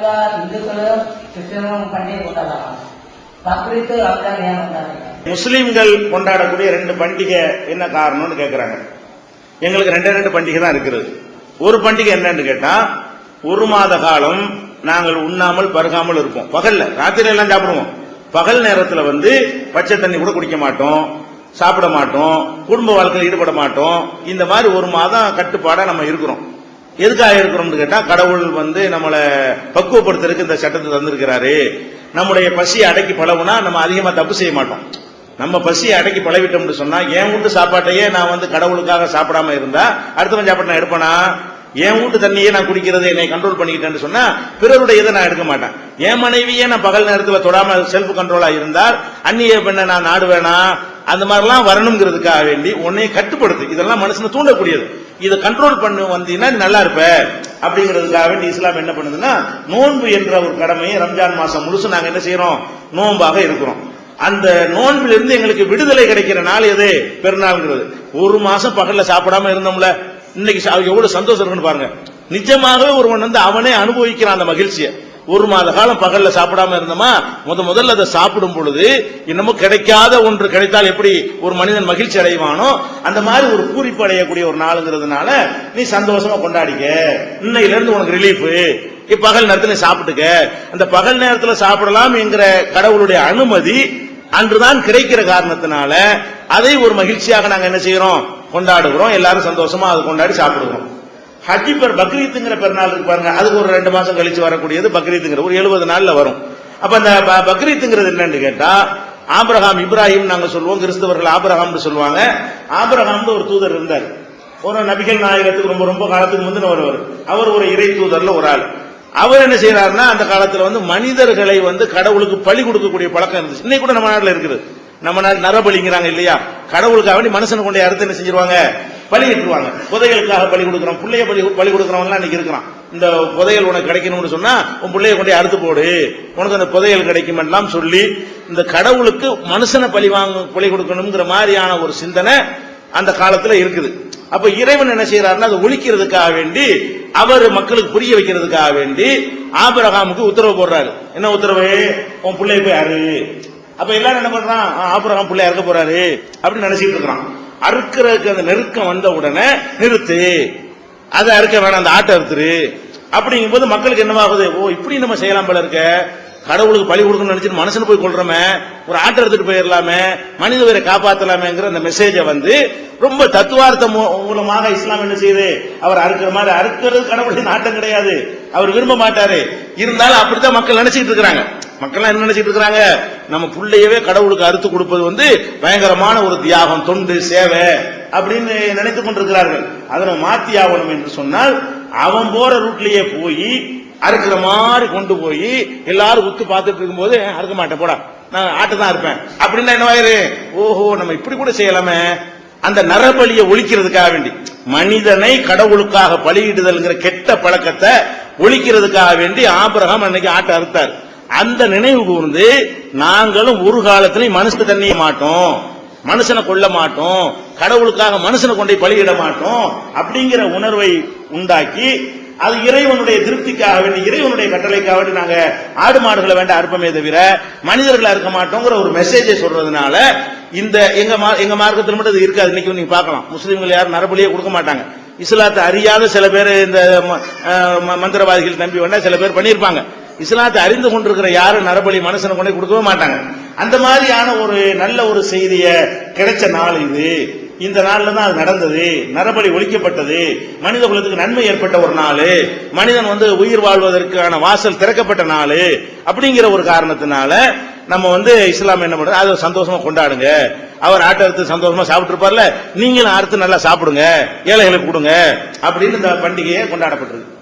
ಈಗ ಹಿಂದೂಗಳು கிறிஸ்டியனும் பண்டிகை கொண்டாடலாம் பக்ரீத்து ரம்ஜான் ஏன் கொண்டாடுறீங்க முஸ்லீம்கள் கொண்டாடக்கூடிய ரெண்டு பண்டிகை என்ன காரணம்னு கேட்குறாங்க எங்களுக்கு ரெண்டே ரெண்டு பண்டிகை தான் இருக்கிறது ஒரு பண்டிகை என்னன்னு கேட்டா ஒரு மாத காலம் நாங்கள் உண்ணாமல் பருகாமல் இருப்போம். பகல்ல ராத்திரி எல்லாம் சாப்பிடுவோம். பகல் நேரத்தில் வந்து பச்சை தண்ணி கூட குடிக்க மாட்டோம் சாப்பிட மாட்டோம் குடும்ப வாழ்க்கையில் ஈடுபட மாட்டோம். இந்த மாதிரி ஒரு மாதம் கட்டுப்பாடா நம்ம இருக்கிறோம். எதுக்காக இருக்கிறோம்னு கேட்டால் கடவுள் வந்து நம்மளை பக்குவப்படுத்துறதுக்கு இந்த சட்டத்தை தந்திருக்கிறாரு. நம்முடைய பசியை அடக்கி பழகுனா நம்ம அதிகமாக தப்பு செய்ய மாட்டோம். நம்ம பசியை அடக்கி பழவிட்டோம்னு சொன்னால் என் வீட்டு சாப்பாட்டையே நான் வந்து கடவுளுக்காக சாப்பிடாம இருந்தா அடுத்தவன் சாப்பாட்டை நான் எடுப்பேனா? என் வீட்டு தண்ணியே நான் குடிக்கிறது என்னை கண்ட்ரோல் பண்ணிக்கிட்டேன்னு சொன்னா பிறருடைய இதை நான் எடுக்க மாட்டேன். என் மனைவியே நான் பகல் நேரத்தில் தொடாம செல்ஃப் கண்ட்ரோலா இருந்தால் அந்நிய பெண்ணை நான் நாடுவேனா? அந்த மாதிரிலாம் வரணுங்கிறதுக்காக வேண்டி உன்னை கட்டுப்படுத்து. இதெல்லாம் மனுஷனை தூண்டக்கூடியது. இதை கண்ட்ரோல் பண்ண வந்தீங்கன்னா நல்லா இருப்ப. அப்படிங்கிறதுக்காக வேண்டி இஸ்லாம் என்ன பண்ணுதுன்னா நோன்பு என்ற ஒரு கடமையை ரம்ஜான் மாசம் முழுசு நாங்க என்ன செய்யறோம் நோன்பாக இருக்கிறோம். அந்த நோன்பில் இருந்து எங்களுக்கு விடுதலை கிடைக்கிற நாள் எது? பெருநாள்ங்கிறது. ஒரு மாசம் பகல்ல சாப்பிடாம இருந்தோம்ல. இன்னைக்கு சா- எவ்வளவு சந்தோஷம் இருக்குன்னு பாருங்க. நிஜமாகவே ஒருவன் வந்து அவனே அனுபவிக்கிறான் அந்த மகிழ்ச்சியை. ஒரு மாத காலம் பகல்ல சாப்பிடாம இருந்தோமா? முத முதல்ல அதை சாப்பிடும் பொழுது இன்னமும் கிடைக்காத ஒன்று கிடைத்தால் எப்படி ஒரு மனிதன் மகிழ்ச்சி அடைவானோ? அந்த மாதிரி ஒரு பூரிப்பு அடையக்கூடிய ஒரு நாளுங்கிறதுனால நீ சந்தோஷமா கொண்டாடிக்க. இன்னையில இருந்து உனக்கு ரிலீஃப் பகல் நேரத்துல நீ சாப்பிட்டுக்க. அந்த பகல் நேரத்துல சாப்பிடலாம் என்கிற கடவுளுடைய அனுமதி அன்றுதான் கிடைக்கிற காரணத்தினால அதை ஒரு மகிழ்ச்சியாக நாங்க என்ன செய்யறோம்? கொண்டாடுகிறோம். எல்லாரும் சந்தோஷமா அதை கொண்டாடி சாப்பிடுகிறோம். ஹஜ்ஜி பெர் பக்ரீத்துங்கிற பெருநாள் இருக்கு பாருங்க. அதுக்கு ஒரு ரெண்டு மாசம் கழிச்சு வரக்கூடியது பக்ரீத்துங்கிற. ஒரு எழுபது நாள்ல வரும். அப்ப அந்த ப- பக்ரீத்துங்கிறது என்னன்னு கேட்டா ஆபிரகாம் இப்ராஹிம் நாங்க சொல்லுவோம் கிறிஸ்தவர்கள் ஆபிரகாம்னு சொல்லுவாங்க. ஆபிரகாம்னு ஒரு தூதர் இருந்தார். ஒரு நபிகள் நாயகத்துக்கு ரொம்ப ரொம்ப காலத்துக்கு முந்தின ஒருவர். அவர் ஒரு இறை தூதர்ல ஒரு ஆள். அவர் என்ன செய்யறாருன்னா அந்த காலத்துல வந்து மனிதர்களை வந்து கடவுளுக்கு பழி கொடுக்கக்கூடிய பழக்கம் இருந்துச்சு. இன்னைக்கு கூட நம்ம நாட்டுல இருக்குது. நம்ம நாடு நரபலிங்கிறாங்க இல்லையா? கடவுளுக்காக வேண்டி மனுஷனை கொண்டு அறுத்து என்ன செஞ்சிருவாங்க? பலி இட்டுருவாங்க புதைகளுக்காக பலி கொடுக்குறோம் பிள்ளைய பலி பலி கொடுக்குறவங்க இன்னைக்கு இருக்கிறான். இந்த புதையல் உனக்கு கிடைக்கணும்னு சொன்னா உன் பிள்ளைய கொண்டு அறுத்து போடு. உனக்கு அந்த புதையல் கிடைக்கும் எல்லாம் சொல்லி இந்த கடவுளுக்கு மனுஷனை பலி வாங்க பலி கொடுக்கணுங்கிற மாதிரியான ஒரு சிந்தனை அந்த காலத்துல இருக்குது. அப்ப இறைவன் என்ன செய்யறாருன்னா அதை ஒழிக்கிறதுக்காக வேண்டி அவர் மக்களுக்கு புரிய வைக்கிறதுக்காக வேண்டி ஆபிரகாமுக்கு உத்தரவு போடுறாரு. என்ன உத்தரவு? உன் பிள்ளைய போய் அறு. அப்ப எல்லாரும் என்ன பண்றான்? ஆ, ஆபிரகாம் பிள்ளை அறுக்க போறாரு. அப்படின்னு நினைச்சிட்டு இருக்கிறான். அறுக்கிறதுக்கு அந்த நெருக்கம் வந்த உடனே நிறுத்து. அதை அறுக்க வேணாம் அந்த ஆட்டை அறுத்துரு. அப்படிங்கும்போது மக்களுக்கு என்னவாகுது? ஓ இப்படி நம்ம செய்யலாம் போல இருக்க. கடவுளுக்கு பழி கொடுக்கணும்னு நினைச்சிட்டு மனுஷன் போய் கொள்றோமே. ஒரு ஆட்டை எடுத்துட்டு போயிடலாமே மனித உயிரை காப்பாற்றலாமேங்கிற அந்த மெசேஜை வந்து ரொம்ப தத்துவார்த்த மூ- மூலமாக இஸ்லாம் என்ன செய்யுது? அவர் அறுக்கிற மாதிரி அறுக்கிறது கடவுளின் ஆட்டம் கிடையாது. அவர் விரும்ப மாட்டாரு. இருந்தாலும் அப்படித்தான் மக்கள் நினைச்சிட்டு இருக்கிறாங்க. மக்கள் என்ன நினைச்சிட்டு இருக்கிறாங்க? நம்ம புள்ளையவே கடவுளுக்கு அறுத்து கொடுப்பது வந்து பயங்கரமான ஒரு தியாகம் தொண்டு சேவை அப்படின்னு நினைத்துக் கொண்டிருக்கிறார்கள். அதனை மாத்தி ஆகணும் என்று சொன்னால் அவன் போற ரூட்லயே போய் அறுக்கிற மாதிரி கொண்டு போய் எல்லாரும் உத்து பார்த்துட்டு இருக்கும்போது அறுக்க மாட்டேன் போடா. நான் ஆட்டை தான் இருப்பேன். அப்படின்னா என்னவாயிரு ஓஹோ நம்ம இப்படி கூட செய்யலாமே. அந்த நரபலியை ஒழிக்கிறதுக்காக வேண்டி. மனிதனை கடவுளுக்காக பலியிடுதல்ங்கிற கெட்ட பழக்கத்தை ஒழிக்கிறதுக்காக வேண்டி ஆபிரகாம் அன்னைக்கு ஆட்டை அறுத்தார். அந்த நினைவு கூர்ந்து நாங்களும் ஒரு காலத்திலையும் மனுஷ தண்ணிய மாட்டோம் மனுஷனை கொல்ல மாட்டோம் கடவுளுக்காக மனுஷனை கொண்டு போய் பலியிட மாட்டோம் அப்படிங்கிற உணர்வை உண்டாக்கி அது இறைவனுடைய திருப்திக்காக வேண்டி இறைவனுடைய கட்டளைக்காக வேண்டி நாங்க ஆடு மாடுகளை வேண்ட அறுப்பமே தவிர மனிதர்களா இருக்க மாட்டோங்கிற ஒரு மெசேஜை சொல்றதுனால இந்த எங்க மா- எங்க மார்க்கத்தில் மட்டும் அது இருக்காது. இன்னைக்கு நீங்க பார்க்கலாம். முஸ்லீம்கள் யாரும் நரபலியே கொடுக்க மாட்டாங்க. இஸ்லாத்தை அறியாத சில பேர் இந்த ம- மந்திரவாதிகள் நம்பி வேண்டாம் சில பேர் பண்ணியிருப்பாங்க. இஸ்லாத்தை அறிந்து கொண்டிருக்கிற யாரும் நரபலி மனுஷனை கொண்டே கொடுக்கவே மாட்டாங்க. அந்த மாதிரியான ஒரு நல்ல ஒரு செய்திய கிடைச்ச நாள் இது. இந்த நாள்ல தான் அது நடந்தது. நரபலி ஒழிக்கப்பட்டது. மனித குலத்துக்கு நன்மை ஏற்பட்ட ஒரு நாள். மனிதன் வந்து உயிர் வாழ்வதற்கான வாசல் திறக்கப்பட்ட நாள். அப்படிங்கிற ஒரு காரணத்தினால நம்ம வந்து இஸ்லாம் என்ன பண்றது? அதை சந்தோஷமா கொண்டாடுங்க. அவர் ஆட்டை அறுத்து சந்தோஷமா சாப்பிட்டு இருப்பார்ல நீங்களும் அறுத்து நல்லா சாப்பிடுங்க. ஏழைகளுக்கு கொடுங்க. அப்படின்னு இந்த பண்டிகையை கொண்டாடப்பட்டிருக்கு.